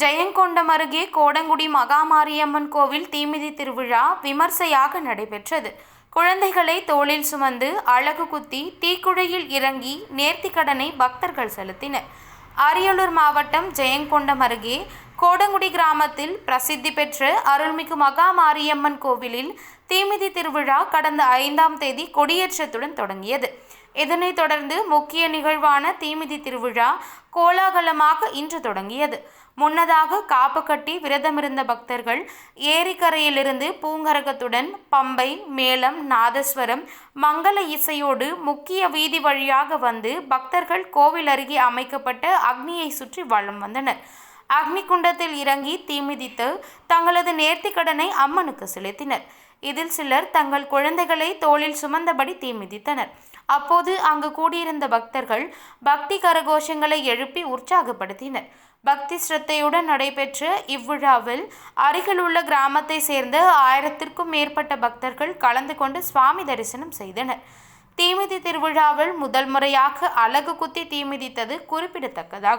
ஜெயங்கொண்டம் அருகே கோடங்குடி மகாமாரியம்மன் கோவில் தீமிதி திருவிழா விமர்சையாக நடைபெற்றது. குழந்தைகளை தோளில் சுமந்து அழகு குத்தி தீக்குழையில் இறங்கி நேர்த்திக்கடனை பக்தர்கள் செலுத்தினர். அரியலூர் மாவட்டம் ஜெயங்கொண்டம் அருகே கோடங்குடி கிராமத்தில் பிரசித்தி பெற்ற அருள்மிகு மகாமாரியம்மன் கோவிலில் தீமிதி திருவிழா கடந்த ஐந்தாம் தேதி கொடியேற்றத்துடன் தொடங்கியது. இதனைத் தொடர்ந்து முக்கிய நிகழ்வான தீமிதி திருவிழா கோலாகலமாக இன்று தொடங்கியது. முன்னதாக காப்பு கட்டி விரதமிருந்த பக்தர்கள் ஏரிக்கரையிலிருந்து பூங்கரகத்துடன் பம்பை மேளம் நாதஸ்வரம் மங்கள இசையோடு முக்கிய வீதி வழியாக வந்து பக்தர்கள் கோவில் அருகே அமைக்கப்பட்ட அக்னியை சுற்றி வலம் வந்தனர். அக்னி குண்டத்தில் இறங்கி தீமிதித்து தங்களது நேர்த்திக்கடனை அம்மனுக்கு செலுத்தினர். இதில் சிலர் தங்கள் குழந்தைகளை தோளில் சுமந்தபடி தீமிதித்தனர் அப்போது அங்கு கூடியிருந்த பக்தர்கள் பக்தி கரகோஷங்களை எழுப்பி உற்சாகப்படுத்தினர். பக்தி ஸ்ரத்தையுடன் நடைபெற்ற இவ்விழாவில் அருகிலுள்ள கிராமத்தை சேர்ந்த ஆயிரத்திற்கும் மேற்பட்ட பக்தர்கள் கலந்து கொண்டு சுவாமி தரிசனம் செய்தனர். தீமிதி திருவிழாவில் முதல் முறையாக அலகு குத்தி தீமிதித்தது குறிப்பிடத்தக்கதாகும்.